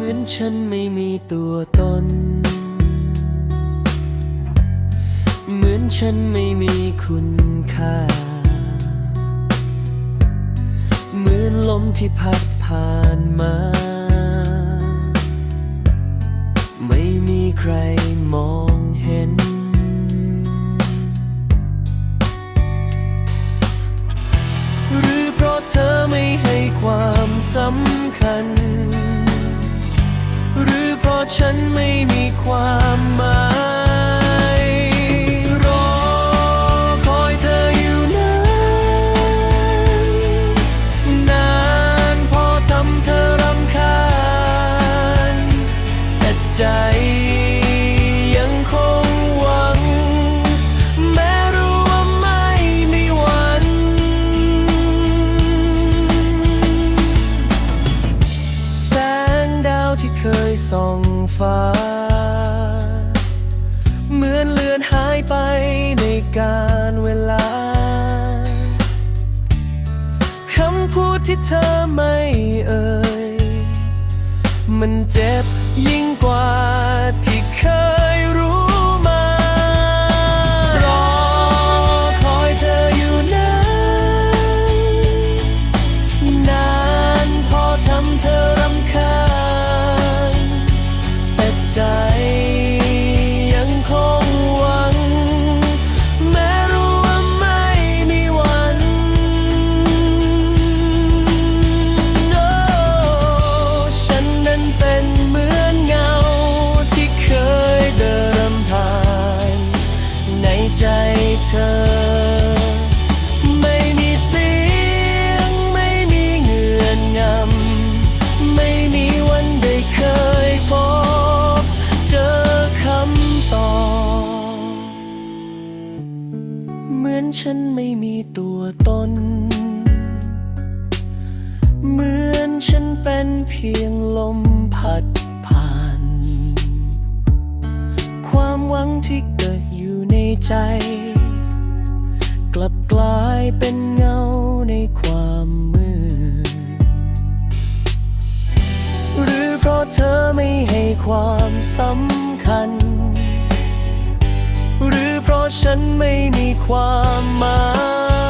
มือนฉันไม่มีตัวตน เหมือนฉันไม่มีคุณค่า เหมือนลมที่พัดผ่านมา ไม่มีใครมองเห็น หรือเพราะเธอไม่ให้ความสำคัญะฉันไม่มีความหมายรอคอยเธออยู่นานนานพอทำเธอรำคาญแต่ใจ ยส่องฟ้า เหมือนเลือนหายไปในการเวลา คำพูดที่เธอไม่เอ่ย มันเจ็บยิ่งกว่าที่เคย ฉันไม่มีตัวตน เหมือนฉันเป็นเพียงลมพัดผ่าน ความหวังที่เกิดอยู่ในใจ กลับกลายเป็นเงาในความมืด หรือเพราะเธอไม่ให้ความสำคัญ ฉันไม่มีความหมาย